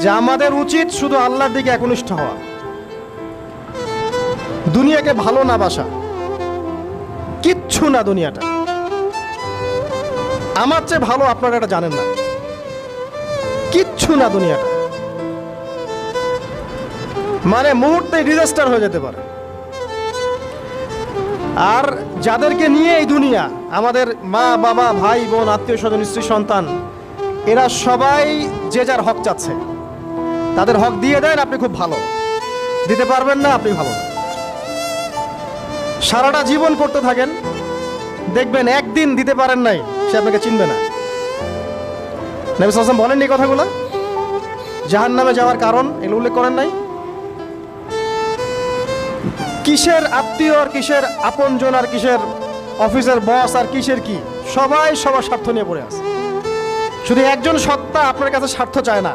যে আমাদের উচিত শুধু আল্লাহর দিকে একনিষ্ঠ হওয়া। দুনিয়াকে ভালো না বাসা। কিচ্ছু না দুনিয়াটা। আমার চেয়ে ভালো আপনারা এটা জানেন না। কিচ্ছু না দুনিয়াটা। মানে মুহূর্তে ডিজাস্টার হয়ে যেতে পারে। আর যাদেরকে নিয়ে এই দুনিয়া, আমাদের মা, বাবা, ভাই, বোন আত্মীয় স্বজন স্ত্রী, সন্তান, এরা সবাই যে যার হক চাচ্ছে। তাদের হক দিয়ে দেন, আপনি খুব ভালো। দিতে পারবেন না, আপনি ভালো সারাটা জীবন করতে থাকেন, দেখবেন একদিন দিতে পারেন নাই, সে আপনাকে চিনবে না। নবী সাল্লাম বলেননি এই কথাগুলো? জাহান নামে যাওয়ার কারণ এগুলো উল্লেখ করেন নাই? কিসের আত্মীয় আর কিসের আপনজন আর কিসের অফিসের বস আর কিসের কি? সবাই সবার স্বার্থ নিয়ে পড়ে আছে। শুধু একজন সত্তা আপনার কাছে স্বার্থ চায় না।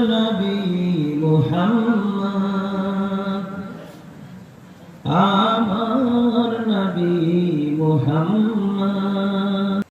নবী মোহাম্মদ। আমার নবী মোহাম্মদ।